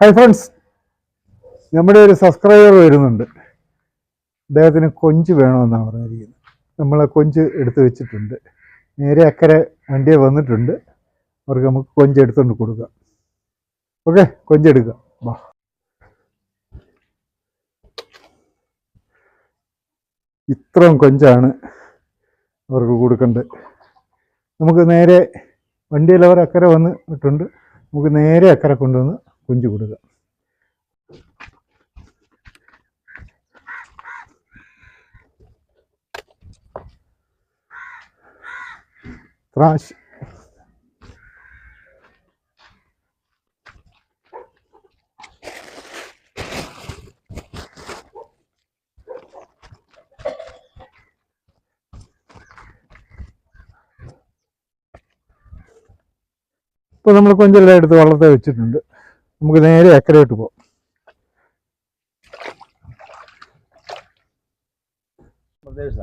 Hi friends നമ്മുടെ ഒരു subscriber വരുന്നുണ്ട്. അദ്ദേഹത്തിന് കൊഞ്ച് വേണമെന്നാണ് പറഞ്ഞിരിക്കുന്നത്. നമ്മൾ കൊഞ്ച് എടുത്തു വെച്ചിട്ടുണ്ട്. നേരെ അക്കരെ വണ്ടിയെ വന്നിട്ടുണ്ട്. അവർക്ക് നമുക്ക് കൊഞ്ച് എടുത്തുകൊണ്ട് കൊടുക്കാം. ഓക്കെ കൊഞ്ചെടുക്കാം വാ. ഇത്രയും കൊഞ്ചാണ് അവർക്ക് കൊടുക്കേണ്ടത് നമുക്ക് നേരെ വണ്ടിയിൽ അവർ അക്കരെ വന്നിട്ടുണ്ട് നമുക്ക് നേരെ അക്കരെ കൊണ്ടുവന്ന് കൊഞ്ച് കൊടുക്കുക ത്രാശ്. ഇപ്പോൾ നമ്മൾ കൊഞ്ചെല്ലാം എടുത്ത് വളർത്തി വെച്ചിട്ടുണ്ട്. നമുക്ക് നേരെ അക്കരയോട്ട് പോകാം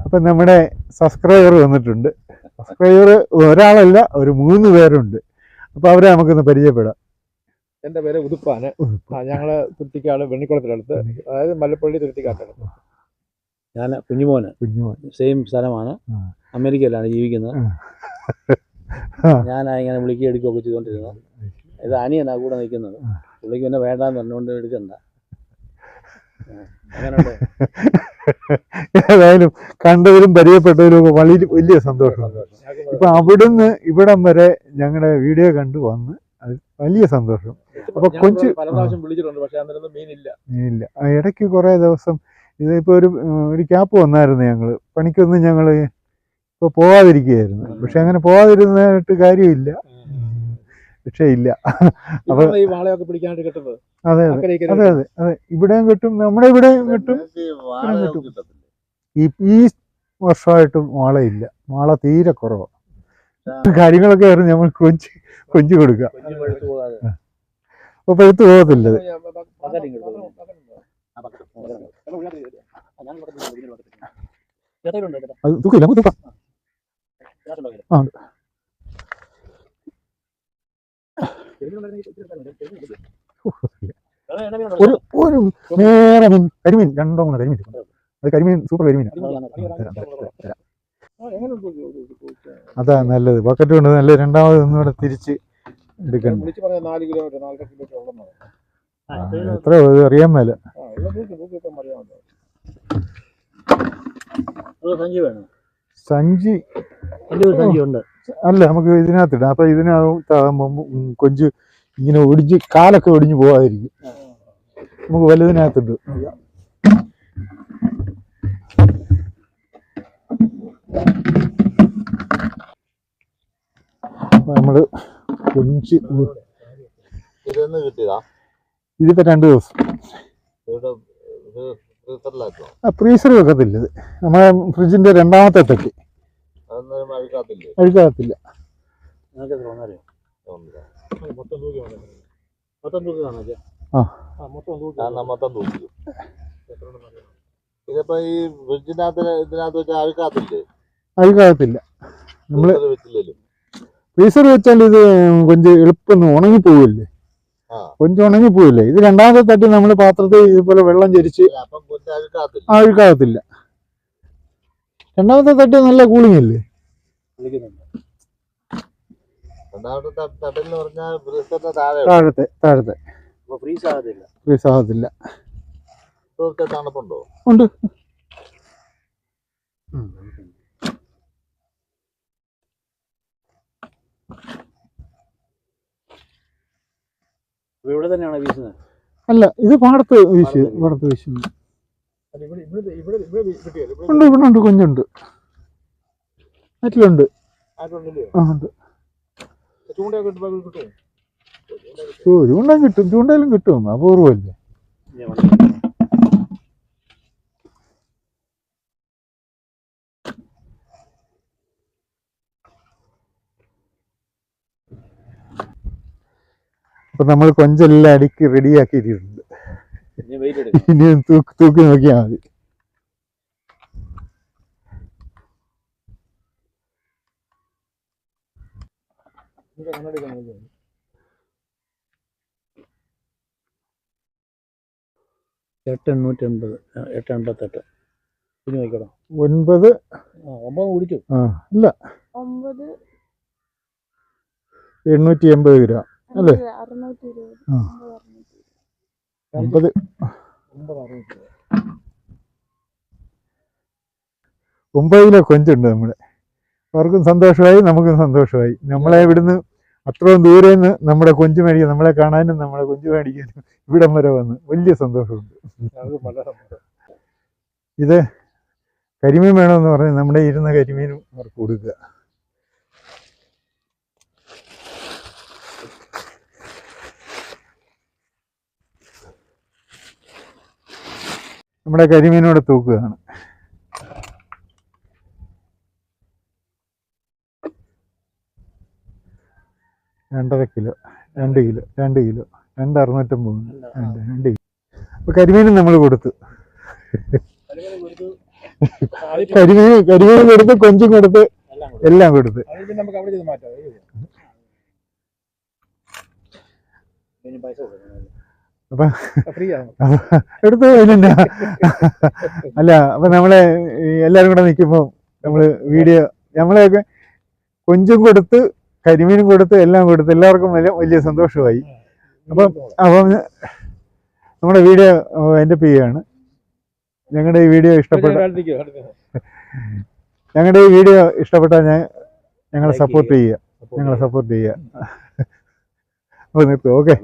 അപ്പൊ നമ്മുടെ സബ്സ്ക്രൈബർ വന്നിട്ടുണ്ട്. സബ്സ്ക്രൈബർ ഒരാളല്ല ഒരു മൂന്ന് പേരുണ്ട്. അപ്പൊ അവരെ നമുക്കൊന്ന് പരിചയപ്പെടാം. എന്റെ പേര് ഉതുപ്പാന് ഞങ്ങൾ തുരുത്തിക്കാട് വെണ്ണിക്കുളത്തിനടുത്ത് അതായത് മല്ലപ്പള്ളി തുരുത്തിക്കാട്ടടുത്ത് ഞാൻ കുഞ്ഞുമോന്. കുഞ്ഞുമോൻ. സെയിം സ്ഥലമാണ്. അമേരിക്കയിലാണ് ജീവിക്കുന്നത്. ഞാനാ ഞാൻ ഇങ്ങനെ വിളിക്കുകയും എടുക്കുകയൊക്കെ ചെയ്തുകൊണ്ടിരുന്നത്. ഇത് അനിയനാ കൂടെ നിൽക്കുന്നത്. പുള്ളിക്ക് പിന്നെ വേണ്ടാന്ന് പറഞ്ഞുകൊണ്ട് എടുക്കണ്ട അങ്ങനെയുണ്ട് ഏതായാലും കണ്ടവരും പരിചയപ്പെട്ടവരും ഒക്കെ വലിയ വലിയ സന്തോഷം. ഇപ്പൊ അവിടുന്ന് ഇവിടം വരെ ഞങ്ങളുടെ വീഡിയോ കണ്ടു വന്ന് അത് വലിയ സന്തോഷം. അപ്പൊ കൊഞ്ച്- മീനില്ല. ഇടയ്ക്ക് കുറേ ദിവസം ഇതിപ്പോ ഒരു ഒരു ക്യാപ്പ് വന്നായിരുന്നു ഞങ്ങൾ. പണിക്കൊന്നും ഞങ്ങൾ ഇപ്പൊ പോവാതിരിക്കുകയായിരുന്നു. പക്ഷെ അങ്ങനെ പോവാതിരുന്നിട്ട് കാര്യമില്ല. പക്ഷേ ഇല്ല. ഈ വാളയൊക്കെ പിടിക്കാനായിട്ട് കിട്ടുന്നത്. അതെ അതെ. അതെ അതെ അതെ. ഇവിടെയും കിട്ടും നമ്മുടെ ഇവിടെയും കിട്ടും. കിട്ടും. ഈ ഈ വർഷമായിട്ടും വാളയില്ല. വാള തീരെ കുറവാണ് കാര്യങ്ങളൊക്കെ ആയിരുന്നു നമ്മൾ കൊഞ്ച് കൊഞ്ച് കൊടുക്കുക. അപ്പൊ പഴുത്തു പോകത്തില്ല അത്. തൂക്കില്ല നമുക്ക് തൂക്കാം. ആ, പകരം. പകരം. ആ, ഞാൻ ഇവിടെ നിന്ന് ഇതിന് പകരം. ചേട്ടായിലുണ്ടോ ചേട്ടാ? അത് തൂക്കില്ല നമുക്ക് തൂക്കാം ഗ്യാസ് ഉണ്ടോ കയ്യിൽ? ആ, ഉണ്ട്. വേറെ എണ്ണ മീനുണ്ടോ? ഒരു ഒരു നേരെ മീൻ കരിമീൻ രണ്ടോ മൂന്നോ കരിമീൻ അത് കരിമീൻ സൂപ്പർ കരിമീനാണ് അതാ നല്ലത്. ബക്കറ്റ് കൊണ്ട് നല്ല രണ്ടാമത് ഒന്നുകൂടെ തിരിച്ച് എടുക്കണം. എത്ര അറിയാൻ മേല. സഞ്ചി സഞ്ചി ഉണ്ട്. അല്ല നമുക്ക് ഇതിനകത്തിടാം അപ്പൊ ഇതിനകത്താകുമ്പോ കൊഞ്ച് ഇങ്ങനെ ഒടിഞ്ഞ് കാലൊക്കെ ഒടിഞ്ഞു പോകാതിരിക്കും നമുക്ക് വലുതിനകത്തിട്ട് നമ്മൾ കൊഞ്ച് ഇതിപ്പോ രണ്ടു ദിവസം. ഫ്രീസർ വെക്കത്തില്ല ഇത്. നമ്മളെ ഫ്രിഡ്ജിന്റെ രണ്ടാമത്തെ തട്ടി അഴുക്കാകത്തില്ല. ഇതിപ്പോ ഈ ഫ്രിഡ്ജിനകത്ത് ഇതിനകത്ത് വെച്ചാൽ അഴുക്കാകത്തില്ല? നമ്മൾ ഫ്രീസർ വെച്ചാൽ ഇത് കൊഞ്ച് എളുപ്പം ഉണങ്ങി പോവില്ലേ. കൊഞ്ച് ഉണങ്ങി പോവില്ലേ? ഇത് രണ്ടാമത്തെ തട്ടി നമ്മൾ പാത്രത്തിൽ ഇതുപോലെ വെള്ളം ചരിച്ച് അഴുക്കാകത്തില്ല. രണ്ടാമത്തെ തട്ടി നല്ല കൂളിംഗ് അല്ലേ? രണ്ടാമത്തെ പറഞ്ഞാൽ ഫ്രീസറിന്റെ താഴെ. താഴത്തെ താഴത്തെ. അപ്പോൾ ഫ്രീസ് ആകത്തില്ല ഫ്രീസ് ആകത്തില്ല ഇപ്പോഴത്തെ തണുപ്പുണ്ടോ ഉണ്ട്. ഇവിടെ തന്നെയാണ് വീശുന്നത്? അല്ല ഇത് പാടത്ത് വീശി പാടത്ത് വീശുന്നു ഇവിടെ ഇവിടെ ഇവിടെ ഇവിടെ കിട്ടിയല്ലോ ഇവിടെ ഉണ്ട് ഇവിടെ ഉണ്ട് കൊഞ്ചുണ്ട് നെറ്റിലുണ്ട് ആയിട്ടുണ്ടല്ലോ ആ ചൂണ്ടയൊക്കെ ഇട്ട് കിട്ടും ഓ ചൂണ്ട കിട്ടും. ചൂണ്ടയിലും കിട്ടും. അപൂർവല്ലേ. അപ്പൊ നമ്മൾ കൊഞ്ചെല്ലാം അടുക്കി റെഡിയാക്കിയിട്ടുണ്ട് ഇനി വെയിറ്റ് എടുക്കും ഇനി ഒന്ന് തൂക്കി തൂക്കി നോക്കിയാൽ മതി. കണ്ണാടി കാണിക്കുന്നു എട്ട് എണ്ണൂറ്റി എൺപത് ആ, എട്ട് എൺപത്തെട്ട്. ഇനി നോക്കിക്കോളാം ഒൻപത്. ഒമ്പത് കുടിച്ചു ആ ഇല്ല. ഒമ്പത്. എണ്ണൂറ്റി എൺപത് ഗ്രാം അല്ലേ? ആ. ഒമ്പത്. ഒമ്പത് കിലോ കൊഞ്ചുണ്ട് നമ്മുടെ അവർക്കും സന്തോഷമായി നമുക്കും സന്തോഷമായി. നമ്മളെ ഇവിടുന്ന് അത്രയും ദൂരെ നിന്ന് നമ്മുടെ കൊഞ്ചു മേടിക്കാൻ നമ്മളെ കാണാനും നമ്മളെ കൊഞ്ചു മേടിക്കാനും ഇവിടം വരെ വന്ന്. വലിയ സന്തോഷമുണ്ട്. ഇത് കരിമീൻ വേണമെന്ന് പറഞ്ഞ് നമ്മുടെ ഇരുന്ന കരിമീനും അവർക്ക് കൊടുക്കുക. നമ്മുടെ കരിമീനോട് തൂക്കുകയാണ്. രണ്ടര കിലോ രണ്ട് കിലോ രണ്ട് കിലോ രണ്ട് അറുന്നൂറ്റമ്പത് രണ്ട് രണ്ട് കിലോ. അപ്പോൾ കരിമീനും നമ്മൾ കൊടുത്തു. കരിമീൻ കരിമീനും കൊടുത്ത് കൊഞ്ചും കൊടുത്ത് എല്ലാം കൊടുത്ത്. അപ്പൊ എടുത്തു കഴിഞ്ഞ അല്ല അപ്പൊ നമ്മളെ എല്ലാരും കൂടെ നിൽക്കുമ്പോൾ നമ്മൾ വീഡിയോ നമ്മളെയൊക്കെ കൊഞ്ചും കൊടുത്ത് കരിമീനും കൊടുത്ത് എല്ലാം കൊടുത്ത്. എല്ലാവർക്കും വലിയ വലിയ സന്തോഷമായി. അപ്പം അപ്പം നമ്മുടെ വീഡിയോ എന്റെ ആണ്. ഞങ്ങളുടെ ഈ വീഡിയോ ഇഷ്ടപ്പെട്ട ഞങ്ങളുടെ ഈ വീഡിയോ ഇഷ്ടപ്പെട്ടാൽ ഞാൻ ഞങ്ങളെ സപ്പോർട്ട് ചെയ്യുക. ഞങ്ങളെ സപ്പോർട്ട് ചെയ്യുക. അപ്പോൾ നിർത്തും ഓക്കെ.